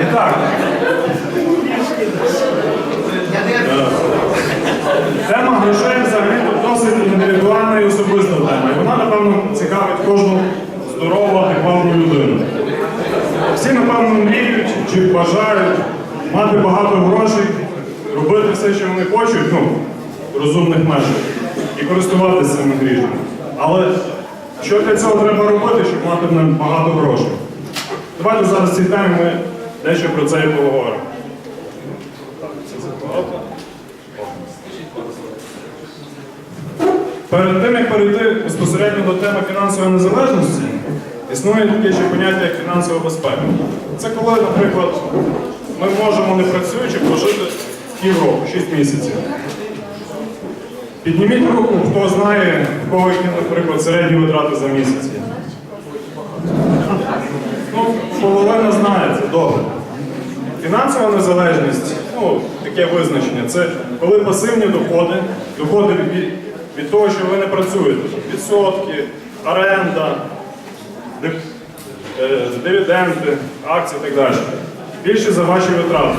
І так. Е, Тема грошей взагалі досить індивідуальна і особиста тема. І вона, напевно, цікавить кожну здорову, адекватну людину. Всі, напевно, мріють чи бажають мати багато грошей, робити все, що вони хочуть, ну, в розумних межах, і користуватися цими грішми. Але що для цього треба робити, щоб мати на багато грошей? Давайте зараз в цій темі ми дещо про це і поговоримо. Перед тим, як перейти безпосередньо до теми фінансової незалежності, існує таке ще поняття як фінансова безпека. Це коли, наприклад, ми можемо не працюючи прожити півроку, 6 місяців. Підніміть руку, хто знає, в кого які, наприклад, середні витрати за місяць. є. Ну, половина знає це добре. Фінансова незалежність, ну, таке визначення, це коли пасивні доходи, доходи від, від того, що ви не працюєте. Відсотки, оренда, е, дивіденди, акції і так далі. Більше за ваші витрати.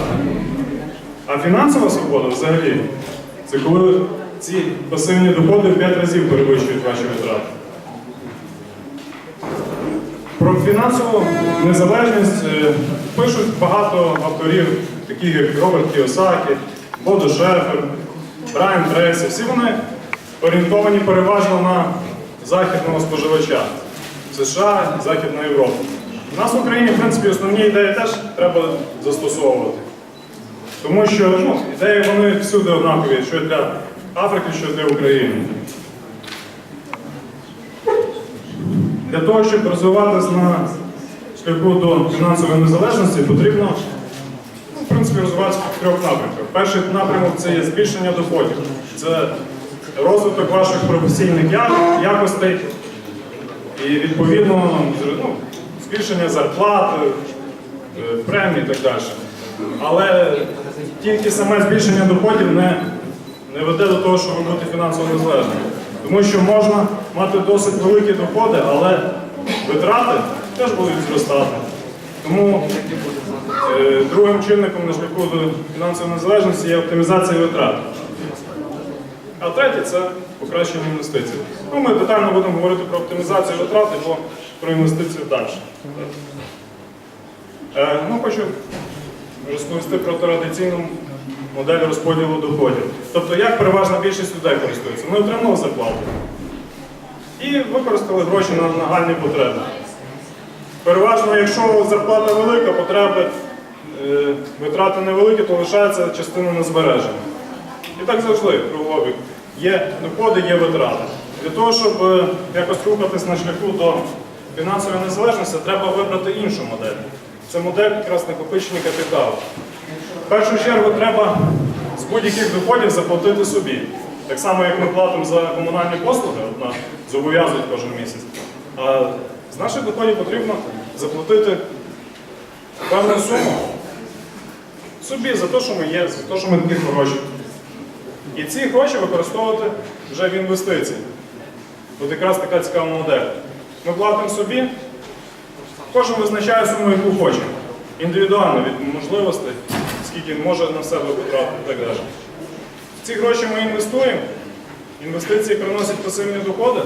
А фінансова свобода взагалі це коли ці пасивні доходи в 5 разів перевищують ваші витрати. Про фінансову незалежність е, пишуть багато авторів, таких як Роберт Кіосакі, Бодо Шефер, Брайан Трейсі. Всі вони орієнтовані переважно на західного споживача США, Західна Європа. У нас в Україні, в принципі, основні ідеї теж треба застосовувати. Тому що ну, ідеї вони всюди однакові, що для Африки, що для України. Для того, щоб розвиватися на шляху до фінансової незалежності, потрібно ну, в принципі, розвиватися в трьох напрямках. Перший напрямок це є збільшення доходів. Це розвиток ваших професійних якостей і відповідно ну, збільшення зарплат, е, премій і так далі. Але тільки саме збільшення доходів не, не веде до того, щоб ви будете фінансово незалежними. Тому що можна мати досить великі доходи, але витрати теж будуть зростати. Тому е, другим чинником на шляху до фінансової незалежності є оптимізація витрат. А третє це покращення інвестицій. Ну, ми детально будемо говорити про оптимізацію витрат про- про інвестиції далі. Е, ну, хочу розповісти про традиційну модель розподілу доходів. Тобто, як переважна більшість людей користується. Ми отримали зарплату і використали гроші на нагальні потреби. Переважно, якщо зарплата велика, потреби, е, витрати невеликі, то лишається частина на збереження. І так завжди кругообіг. Є доходи, є витрати. Для того, щоб е, якось рухатись на шляху до фінансової незалежності, треба вибрати іншу модель. Це модель якраз накопичення капіталу. Першу чергу треба з будь-яких доходів заплатити собі. Так само, як ми платимо за комунальні послуги, от нас зобов'язують кожен місяць. А з наших доходів потрібно заплатити певну суму собі за те, що ми є, за те, що ми такі хороші. І ці гроші використовувати вже в інвестиції. Тут якраз така цікава модель. Ми платимо собі, кожен визначає суму, яку хоче. Індивідуально від можливостей, скільки він може на себе потратити і так далі. Ці гроші ми інвестуємо, інвестиції приносять пасивні доходи.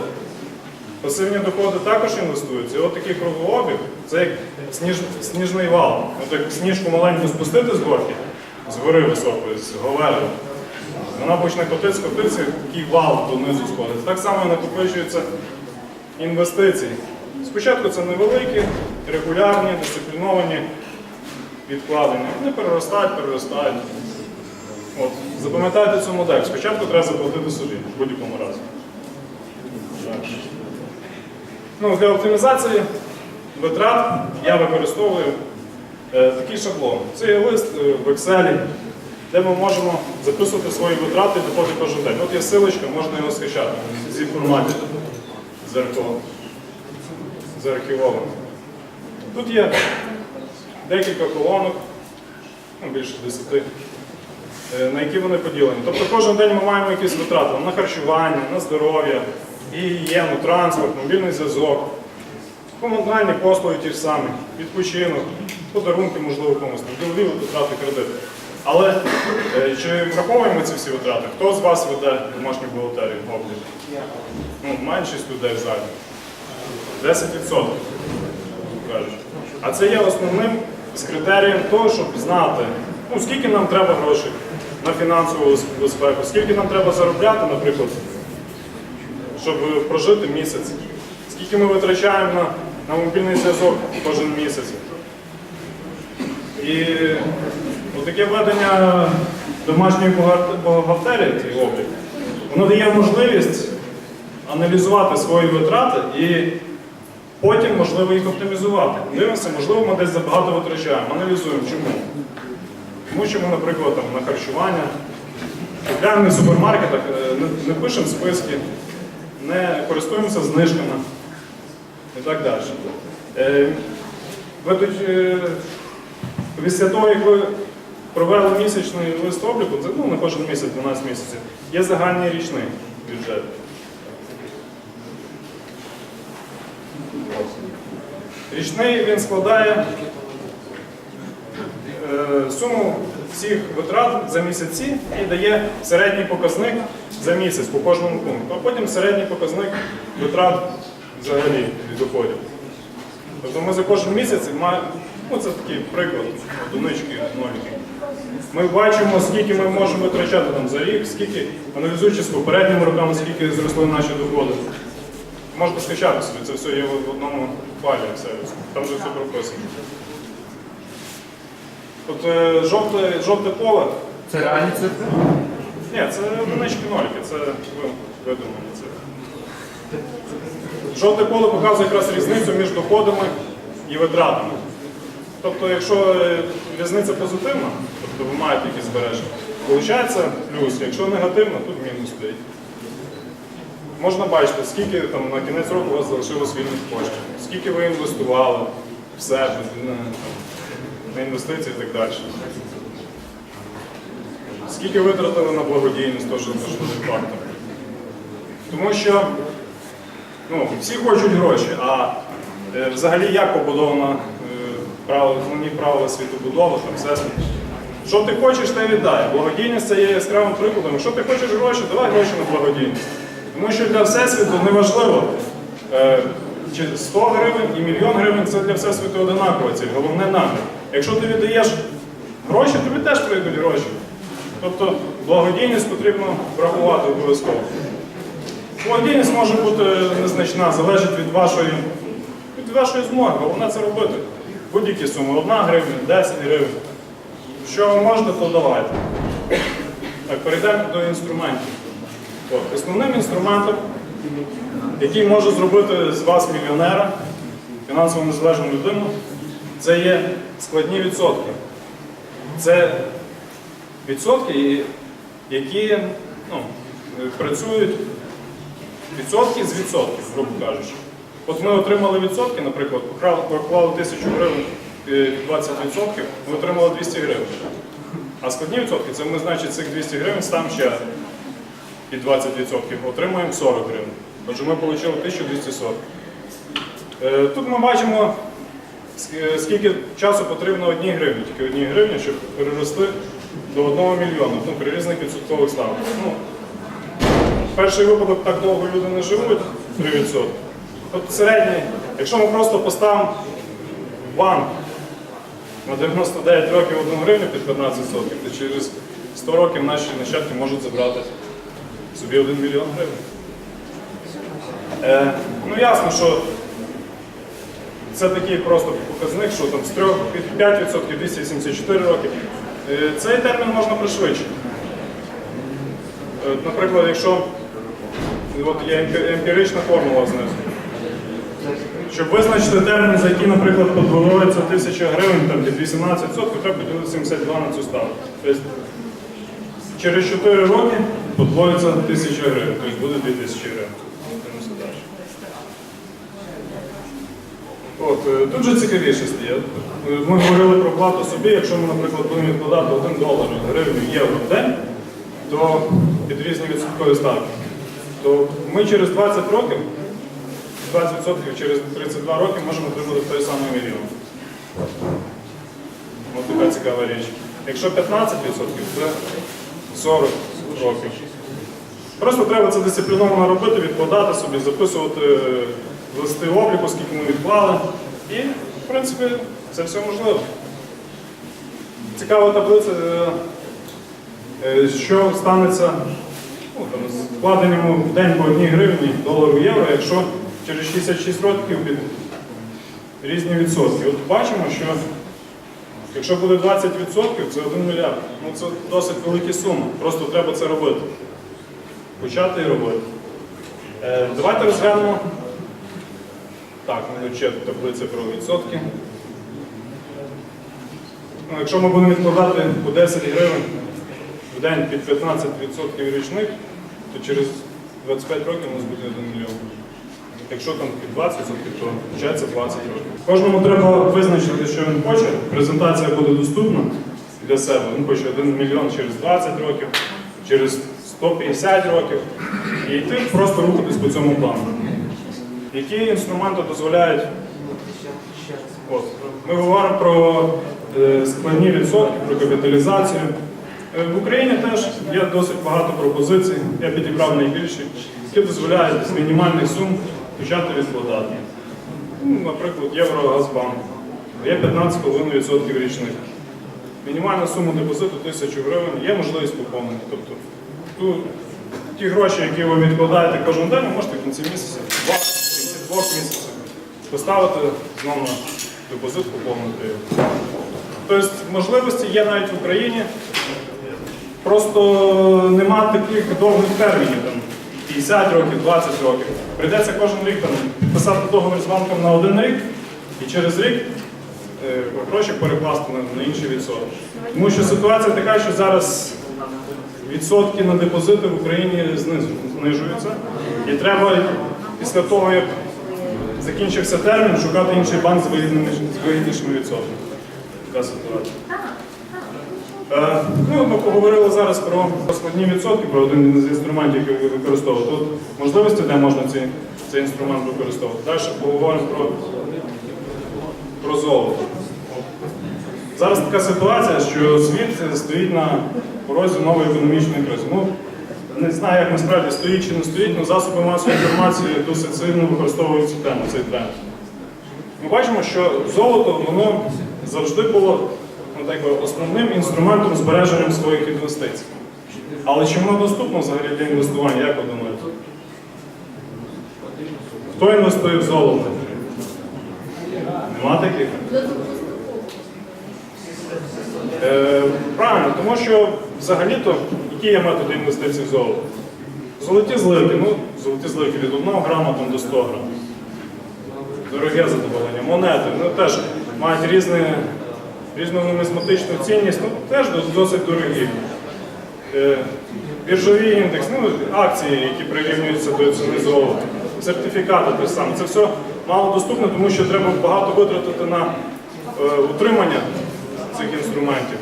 Пасивні доходи також інвестуються. І от такий кругообіг, це як сніж, сніжний вал. От як сніжку маленьку спустити з горки, з гори високої, з говери. Вона почне котитися, котитися, такий вал донизу сходить. Так само накопичуються інвестиції. Спочатку це невеликі, регулярні, дисципліновані відкладення. Вони переростають, переростають. От, запам'ятайте цю модель. Спочатку треба заплатити собі в будь-якому разі. Ну, для оптимізації витрат я використовую е, такий шаблон. Це є лист е, в Excel, де ми можемо записувати свої витрати і доходи кожен день. От є силочка, можна його скачати зі форматі зеркало заархівовано. Тут є декілька колонок, ну, більше 10, е, на які вони поділені. Тобто кожен день ми маємо якісь витрати на харчування, на здоров'я, гігієну, транспорт, мобільний зв'язок, комунальні послуги ті ж самі, відпочинок. подарунки, можливо, комусь, ділові витрати кредити. Але е, чи враховуємо ці всі витрати? Хто з вас веде домашню бухгалтерію облік? Ну, меншість людей в залі. 10%, грубо кажучи. А це є основним з критерієм того, щоб знати, ну, скільки нам треба грошей на фінансову безпеку, скільки нам треба заробляти, наприклад, щоб прожити місяць. Скільки ми витрачаємо на, на мобільний зв'язок кожен місяць. І таке ведення домашньої бухгалтерії, цей облік, воно дає можливість аналізувати свої витрати і потім, можливо, їх оптимізувати. Дивимося, можливо, ми десь забагато витрачаємо, аналізуємо, чому. Тому що ми, наприклад, там, на харчування купляємо в супермаркетах, е, не, не пишемо списки, не користуємося знижками і так далі. Е, ви тут, е, після того, як ви провели місячний лист обліку, це ну, на кожен місяць, 12 місяців, є загальний річний бюджет. Річний він складає е, суму всіх витрат за місяці і дає середній показник за місяць по кожному пункту, а потім середній показник витрат взагалі від доходів. Тобто ми за кожен місяць маємо, ну це такий приклад, одинички, ноліки. Ми бачимо, скільки ми можемо витрачати там за рік, скільки, аналізуючи з попередніми роками, скільки зросли наші доходи. Можете скачати собі, це все є в одному файлі сервісу. Там вже все прописано. От е, жовте, жовте поле. Це реальні цифри? Ні, це одинички ноліки, це ви- видумані цифри. Жовте поле показує якраз різницю між доходами і витратами. Тобто, якщо е, різниця позитивна, тобто ви маєте якісь збереження, виходить плюс, якщо негативна, тут мінус стоїть. Можна бачити, скільки там на кінець року у вас залишилось вільних коштів, скільки ви інвестували в себе на, на інвестиції і так далі. Скільки витратили на благодійність, теж важливий фактор. Тому що ну, всі хочуть гроші, а е, взагалі як побудовано е, основні правила світобудови, там все. Що ти хочеш, те віддай. Благодійність це є яскравим прикладом. Якщо ти хочеш гроші, давай гроші на благодійність. Тому що для Всесвіту неважливо, е, чи 100 гривень і мільйон гривень це для Всесвіту одинакова ціль. Головне намір. Якщо ти віддаєш гроші, тобі теж прийдуть гроші. Тобто благодійність потрібно врахувати обов'язково. Благодійність може бути незначна, залежить від вашої, від вашої змоги. Головне це робити. Будь-які суми. Одна гривня, 10 гривень. Що можете, то давайте. Так, перейдемо до інструментів. От, основним інструментом, який може зробити з вас мільйонера, фінансово незалежну людину, це є складні відсотки. Це відсотки, які ну, працюють відсотки з відсотків, грубо кажучи. От ми отримали відсотки, наприклад, поклали- тисячу гривень е, 20 відсотків, ми отримали 200 гривень. А складні відсотки це ми, значить, цих 200 гривень ставимо ще під 20 відсотків, отримуємо 40 гривень. Отже, ми отримали 1240. Е, Тут ми бачимо, скільки часу потрібно одній гривні, тільки одній гривні, щоб перерости до 1 мільйона ну, при різних відсоткових ставках. Ну, перший випадок так довго люди не живуть, 3%. Тобто середній, якщо ми просто поставимо банк на 99 років 1 гривню під 15 сотків, то через 100 років наші нащадки можуть забрати собі 1 мільйон гривень. Е, ну ясно, що це такий просто показник, що там з 3 5% 274 роки. Е, цей термін можна пришвидшити. Е, Наприклад, якщо от є емпірична формула знизу. Щоб визначити термін, за який, наприклад, подвоюється 1000 гривень там, під 18%, треба поділити 72 на цю ставку. Тобто через 4 роки подвоюється 1000 гривень, тобто буде 2000 гривень. От, е, тут же цікавіше стає. Е, Ми говорили про плату собі, якщо ми, наприклад, будемо відкладати 1 долар, гривню, євро в день, то під різні відсоткові ставки, то ми через 20 років, 20% через 32 роки можемо отримати той самий мільйон. цікава річ. Якщо 15%, це 40 років. Просто треба це дисципліновано робити, відкладати собі, записувати в листи обліку, скільки ми відклали. І, в принципі, це все можливо. Цікава таблиця, е, е, що станеться ну, з вкладенням в день по одній гривні, долару, євро, якщо через 66 років під різні відсотки. От бачимо, що якщо буде 20%, це 1 мільярд. Ну, це досить великі суми. Просто треба це робити. Почати і робити. Е, давайте розглянемо. Так, ми ще таблиця про відсотки. Ну, якщо ми будемо відкладати по 10 гривень в день під 15% річних, то через 25 років у нас буде 1 мільйон. Якщо там під 20%, то виходить 20 років. Кожному треба визначити, що він хоче. Презентація буде доступна для себе. Він хоче 1 мільйон через 20 років, через 150 років. І йти просто рухатись по цьому плану. Які інструменти дозволяють От. Ми говоримо про е, складні відсотки, про капіталізацію. Е, В Україні теж є досить багато пропозицій, я підібрав найбільші, які дозволяють з мінімальних сум почати відкладати. Ну, наприклад, Єврогазбанк. Є 15,5% річних. Мінімальна сума депозиту 1000 гривень, є можливість поповнення. Тобто ту, ті гроші, які ви відкладаєте кожен день, ви можете в кінці місяця, в кінці двох місяців поставити знову депозит, поповнити. Тобто можливості є навіть в Україні. Просто нема таких довгих термінів, 50 років, 20 років. Прийдеться кожен рік там, підписати договір з банком на один рік і через рік е, гроші перекласти на, на інші відсотки. Тому що ситуація така, що зараз відсотки на депозити в Україні знижуються. І треба після того, як закінчився термін, шукати інший банк з вигіднішими відсотками. Така ситуація. Е, ну, ми поговорили зараз про складні відсотки, про один з інструментів, який ви. Тут можливості, де можна цей, цей інструмент використовувати. Далі поговоримо про, про золото. Зараз така ситуація, що світ стоїть на порозі нової економічної кризи. Ну, не знаю, як насправді стоїть чи не стоїть, але засоби масової інформації досить сильно використовують цю тему, цей тренд. Ми бачимо, що золото воно завжди було так основним інструментом збереження своїх інвестицій. Але чи воно доступно взагалі для інвестування, як ви думаєте? Хто інвестує в золото? Нема таких? Е, правильно, тому що взагалі-то які є методи інвестицій в золото? Золоті зливки, ну, золоті зливки від 1 грама там, до 100 грам. Дороге задоволення. Монети, ну теж мають різне, різну нумізматичну цінність, ну теж досить дорогі. Е, біржовий індекс, ну, акції, які прирівнюються до ціни золота, сертифікати те саме. Це все мало доступно, тому що треба багато витратити на е, утримання цих інструментів.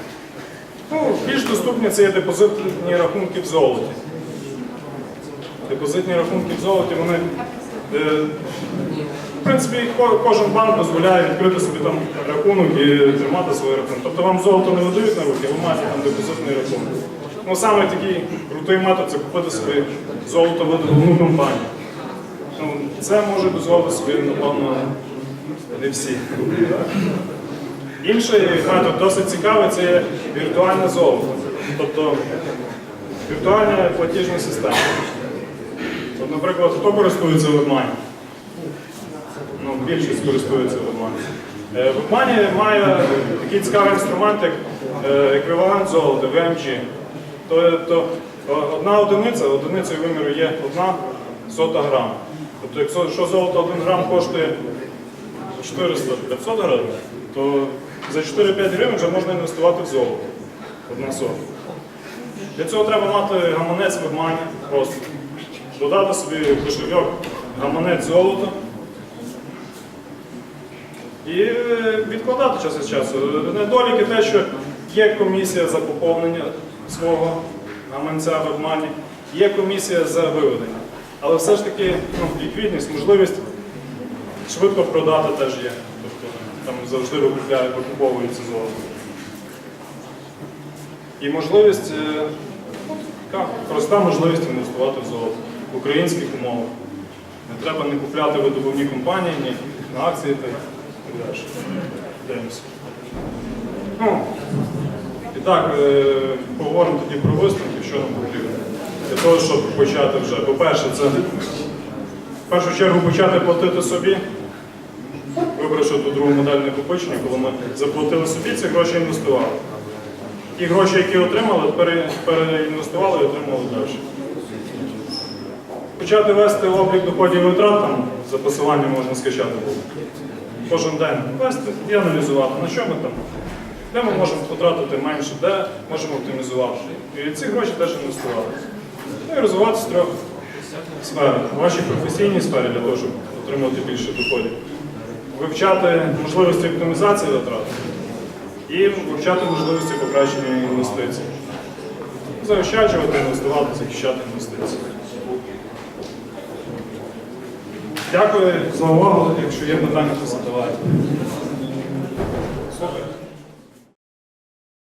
Ну, більш доступні це є депозитні рахунки в золоті. Депозитні рахунки в золоті, вони, е, в принципі, кожен банк дозволяє відкрити собі там рахунок і тримати свій рахунок. Тобто вам золото не видають на руки, ви маєте там депозитний рахунок. Ну, саме такий крутий метод це купити собі золото в головну компанію. Ну, це може дозволити собі, напевно, не всі. Інший метод досить цікавий це віртуальне золото. Тобто віртуальні платіжні системи. От, наприклад, хто користується WebMoney? Ну, більшість користується WebMoney. Е, WebMoney має такий цікавий інструмент, як е, еквівалент золота, VMG. То, то одна одиниця, одиницею виміру є одна сота грам. Тобто, якщо золото 1 грам коштує 400-500 гривень, то за 4-5 гривень вже можна інвестувати в золото. Одна сота. Для цього треба мати гаманець в обмані просто. Додати собі кошельок гаманець золота. І е, відкладати час від часу. Недоліки те, що є комісія за поповнення свого гаманця в обмані, є комісія за виведення. Але все ж таки ну, ліквідність, можливість швидко продати теж є. Тобто там завжди викуповується золото. І можливість, е, така проста можливість інвестувати в золото в українських умовах. Не треба не купляти видобувні компанії, ні на акції далі. Дивимося. Ну, і так, е, поговоримо тоді про висновки, що нам потрібно. Для того, щоб почати вже. По-перше, це в першу чергу почати платити собі. Вибравши ту другу модель накопичення, коли ми заплатили собі, ці гроші інвестували. Ті гроші, які отримали, переінвестували і отримали далі. Почати вести облік доходів і витрат, там за посиланням можна скачати було. Кожен день вести і аналізувати, на що ми там, де ми можемо потратити менше, де можемо оптимізувати. І ці гроші теж інвестувати. Ну і розвиватися в трьох сферах. У вашій професійній сфері для того, щоб отримати більше доходів. Вивчати можливості оптимізації витрат і вивчати можливості покращення інвестицій. Заощаджувати, інвестувати, захищати інвестиції. Дякую за увагу. Якщо є питання, то задавайте.